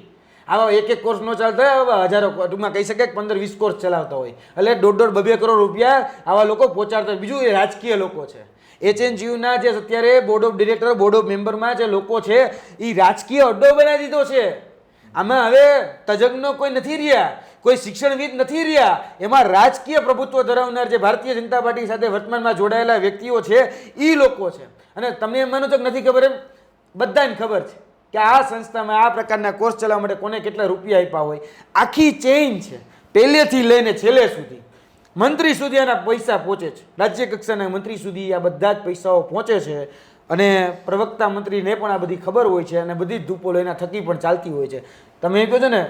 આવા એક એક કોર્સ નો ચાલતા હોય હજારો ટૂંકમાં કહી શકાય પંદર વીસ કોર્સ ચલાવતા હોય. એટલે દોઢ દોઢ બબે કરોડ રૂપિયા આવા લોકો પહોંચાડતા હોય. બીજું એ રાજકીય લોકો છે. એચએનજીયુના જે અત્યારે board of director board of મેમ્બરમાં જે લોકો છે એ રાજકીય અડ્ડો બનાવી દીધો છે. આમાં હવે તજજ્ઞો કોઈ નથી રહ્યા, કોઈ શિક્ષણવિદ નથી રહ્યા. એમાં રાજકીય પ્રભુત્વ ધરાવનાર જે ભારતીય જનતા પાર્ટી સાથે વર્તમાનમાં જોડાયેલા વ્યક્તિઓ છે એ લોકો છે. અને તમને એમ માનો છો કે નથી ખબર એમ? બધાને ખબર છે કે આ સંસ્થામાં આ પ્રકારના કોર્સ ચલાવવા માટે કોને કેટલા રૂપિયા આપ્યા હોય. આખી ચેઇન છે. પહેલેથી લઈને છેલ્લે સુધી. મંત્રી સુધી આના પૈસા પહોંચે છે. રાજ્ય કક્ષાના મંત્રી સુધી આ બધા જ પૈસાઓ પહોંચે છે અને પ્રવક્તા મંત્રીને પણ આ બધી ખબર હોય છે અને બધી જ ધૂપોલો એના થકી પણ ચાલતી હોય છે. તમે એ કહો છો ને,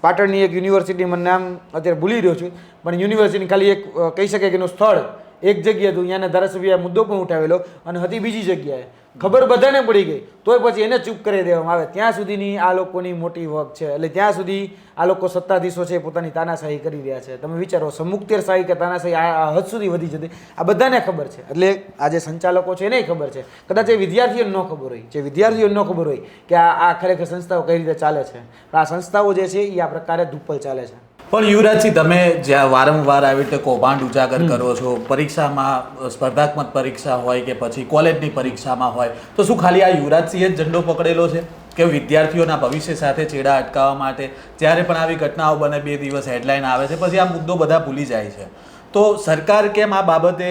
પાટણની એક યુનિવર્સિટી મને નામ અત્યારે ભૂલી રહ્યો છું, પણ યુનિવર્સિટી ખાલી એક કહી શકાય કે એનું સ્થળ એક જગ્યાએ હતું, ત્યાંના ધારાસભ્ય મુદ્દો પણ ઉઠાવેલો અને હતી બીજી જગ્યાએ. ખબર બધાને પડી ગઈ. તોય પછી એને ચૂપ કરી દેવામાં આવે. ત્યાં સુધીની આ લોકોની મોટી વક છે. એટલે ત્યાં સુધી આ લોકો સત્તાધીશો છે પોતાની તાનાશાહી કરી રહ્યા છે. તમે વિચારો, સમુક્તેરશાહી કે તાનાશાહી, આ હદ સુધી વધી જતી. આ બધાને ખબર છે. એટલે આ જે સંચાલકો છે એને ખબર છે. કદાચ એ વિદ્યાર્થીઓને ન ખબર હોય. જે વિદ્યાર્થીઓને ન ખબર હોય કે આ આ ખરેખર સંસ્થાઓ કઈ રીતે ચાલે છે. આ સંસ્થાઓ જે છે એ આ પ્રકારે ધુપ્પલ ચાલે છે. પણ યુવરાજસિંહ તમે જ્યાં વારંવાર આવી રીતે કૌભાંડ ઉજાગર કરો છો પરીક્ષામાં સ્પર્ધાત્મક પરીક્ષા હોય કે પછી કોલેજની પરીક્ષામાં હોય તો શું ખાલી આ યુવરાજસિંહે જ ઝંડો પકડેલો છે? કે વિદ્યાર્થીઓના ભવિષ્ય સાથે ચેડા અટકાવવા માટે જ્યારે પણ આવી ઘટનાઓ બને બે દિવસ હેડલાઇન આવે છે પછી આ મુદ્દો બધા ભૂલી જાય છે. તો સરકાર કેમ આ બાબતે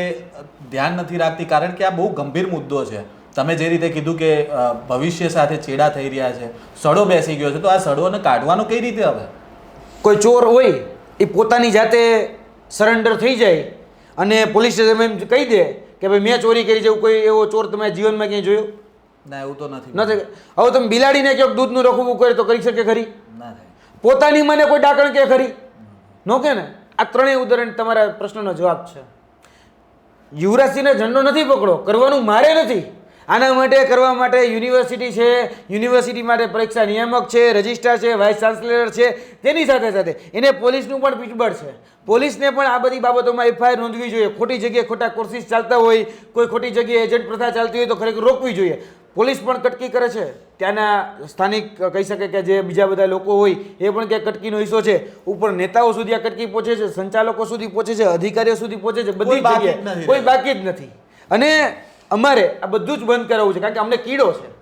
ધ્યાન નથી રાખતી? કારણ કે આ બહુ ગંભીર મુદ્દો છે. તમે જે રીતે કીધું કે ભવિષ્ય સાથે ચેડા થઈ રહ્યા છે સડો બેસી ગયો છે તો આ સડોને કાઢવાનો કઈ રીતે હવે? કોઈ ચોર હોય એ પોતાની જાતે સરેન્ડર થઈ જાય અને પોલીસ સ્ટેશન એમ કહી દે કે ભાઈ મેં ચોરી કરી છે એવું કોઈ એવો ચોર તમે જીવનમાં ક્યાંય જોયો? ના એવું તો નથી નથી. હવે તમે બિલાડીને ક્યાંક દૂધનું રખવું કરે તો કરી શકે ખરી? ના થાય. પોતાની મને કોઈ ડાકણ કે ખરી? નો કે ને? આ ત્રણેય ઉદાહરણ તમારા પ્રશ્નનો જવાબ છે. યુવરાજસિંહને ઝંડો નથી પકડો કરવાનું મારે નથી. આના માટે કરવા માટે યુનિવર્સિટી છે યુનિવર્સિટી માટે પરીક્ષા નિયામક છે રજિસ્ટ્રાર છે વાઇસ ચાન્સેલર છે તેની સાથે સાથે એને પોલીસનું પણ પીઠબળ છે. પોલીસને પણ આ બધી બાબતોમાં એફઆઈઆર નોંધવી જોઈએ. ખોટી જગ્યાએ ખોટા કોર્સિસ ચાલતા હોય કોઈ ખોટી જગ્યાએ એજન્ટ પ્રથા ચાલતી હોય તો ખરેખર રોકવી જોઈએ. પોલીસ પણ કટકી કરે છે. ત્યાંના સ્થાનિક કહી શકે કે જે બીજા બધા લોકો હોય એ પણ ક્યાંક કટકીનો હિસ્સો છે. ઉપર નેતાઓ સુધી આ કટકી પહોંચે છે સંચાલકો સુધી પહોંચે છે અધિકારીઓ સુધી પહોંચે છે. બધી જગ્યાએ. કોઈ બાકી જ નથી. અને અમારે આ બધું જ બંધ કરાવવું છે, કારણ કે અમને કીડો છે.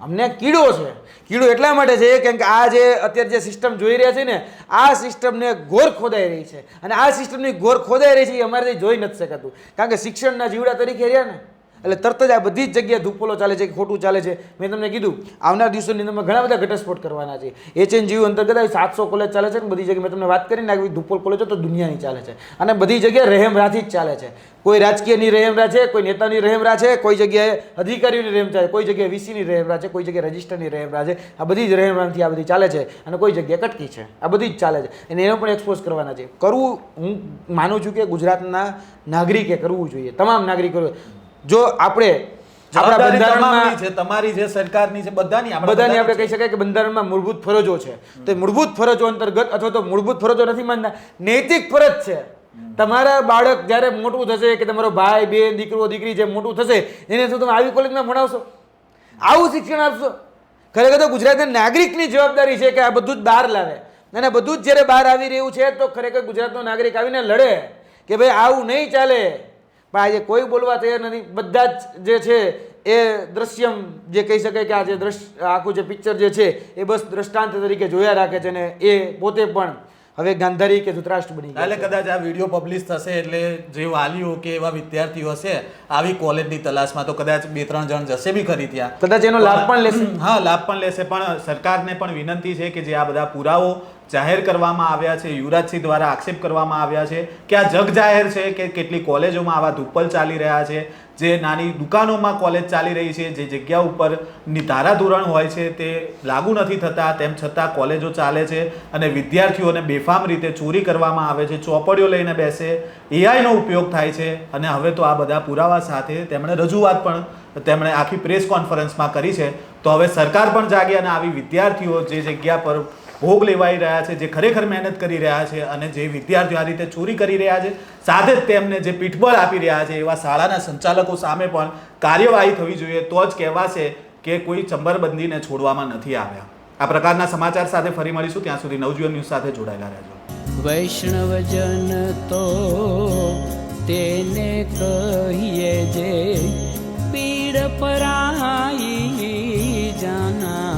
અમને કીડો છે. કીડો એટલા માટે છે કેમ કે આ જે અત્યારે જે સિસ્ટમ જોઈ રહ્યા છે ને, આ સિસ્ટમને ઘોર ખોદાઈ રહી છે. અને આ સિસ્ટમની ઘોર ખોદાઈ રહી છે એ અમારે જોઈ નથી શકાતું. કારણ કે શિક્ષણના જીવડા તરીકે રહ્યા ને એટલે તરત જ આ બધી જ જગ્યાએ ધૂપોલો ચાલે છે કે ખોટું ચાલે છે. મેં તમને કીધું, આવનાર દિવસોની અંદરમાં ઘણા બધા ઘટસ્ફોટ કરવાના છે. એચએનજીયુ અંતર્ગત આવી સાતસો કોલેજ ચાલે છે ને બધી જગ્યાએ મેં તમને વાત કરીને આવી ધૂપોલ કોલેજો તો દુનિયાની ચાલે છે. અને બધી જગ્યાએ રહેમરાથી જ ચાલે છે. કોઈ રાજકીયની રહેમરા છે, કોઈ નેતાની રહેમરા છે, કોઈ જગ્યાએ અધિકારીઓની રહેમરા છે, કોઈ જગ્યાએ વીસીની રહેમરા છે, કોઈ જગ્યાએ રજિસ્ટરની રહેમરા છે. આ બધી જ રહેમરાથી આ બધી ચાલે છે અને કોઈ જગ્યાએ કટકી છે. આ બધી જ ચાલે છે. અને એનો પણ એક્સપોઝ કરવાના છે. કરવું હું માનું છું કે ગુજરાતના નાગરિકે કરવું જોઈએ. તમામ નાગરિકો જો આપણે આપણા બંધારણમાં છે તમારી છે સરકારની છે બધાની બધાની આપણે કહી શકાય કે બંધારણમાં મૂળભૂત ફરજો છે. તો મૂળભૂત ફરજો અંતર્ગત અથવા તો મૂળભૂત ફરજો નથી માનતા નૈતિક ફરજ છે. તમારા બાળક જ્યારે મોટું થશે કે તમારો ભાઈ બેન દીકરો દીકરી જે મોટું થશે એને શું તમે આવી કોલેજમાં ભણાવશો. આવું શિક્ષણ આપશો. ખરેખર તો ગુજરાતના નાગરિકની જવાબદારી છે કે આ બધું જ બહાર લાવે. અને બધું જ જ્યારે બહાર આવી રહ્યું છે તો ખરેખર ગુજરાતનો નાગરિક આવીને લડે કે ભાઈ આવું નહીં ચાલે. પણ આજે કોઈ બોલવા તૈયાર નથી. બધા જ જે છે એ દ્રશ્યમ જે કહી શકાય કે આ જે દ્રશ્ય આખું જે પિક્ચર જે છે એ બસ દ્રષ્ટાંત તરીકે જોયા રાખે છે ને એ પોતે પણ હવે ગાંધારી કે ધૃતરાષ્ટ્ર બની ગયા એટલે કદાચ આ વીડિયો પબ્લિશ થશે એટલે જે વાલીઓ કે એવા વિદ્યાર્થીઓ હશે આવી કોલેજની તલાશમાં તો કદાચ બે ત્રણ જણ જશે બી ખરી ત્યાં. કદાચ એનો લાભ પણ લેશે. હા લાભ પણ લેશે. પણ સરકારને પણ વિનંતી છે કે જે આ બધા પુરાવો જાહેર કરવામાં આવ્યા છે, યુવરાજસિંહ દ્વારા આક્ષેપ કરવામાં આવ્યા છે કે આ જગ જાહેર છે કે કેટલી કોલેજોમાં આવા ધુપ્પલ ચાલી રહ્યા છે, જે નાની દુકાનોમાં કોલેજ ચાલી રહી છે, જે જગ્યા ઉપરની ધારાધોરણ હોય છે તે લાગુ નથી થતા, તેમ છતાં કોલેજો ચાલે છે અને વિદ્યાર્થીઓને બેફામ રીતે ચોરી કરવામાં આવે છે, ચોપડીઓ લઈને બેસે એઆઈનો ઉપયોગ થાય છે અને હવે તો આ બધા પુરાવા સાથે તેમણે રજૂઆત પણ તેમણે આખી પ્રેસ કોન્ફરન્સમાં કરી છે. તો હવે સરકાર પણ જાગી અને આવી વિદ્યાર્થીઓ જે જગ્યા પર ભોગ લેવાઈ રહ્યા છે, જે ખરેખર મહેનત કરી રહ્યા છે અને જે વિદ્યાર્થીઓ આ રીતે ચોરી કરી રહ્યા છે, સાથે જ તેમને જે પીઠબળ આપી રહ્યા છે, એવા શાળાના સંચાલકો સામે પણ કાર્યવાહી થવી જોઈએ, તો જ કહેવાશે કે કોઈ ચંબરબંધીને છોડવામાં નથી આવ્યા. આ પ્રકારના સમાચાર સાથે ફરી મળીશું, ત્યાં સુધી નવજીવન ન્યૂઝ સાથે જોડાયેલા રહેજો. વૈષ્ણવજન તો તેને કહીએ જે, પીડ પરાઈ જાના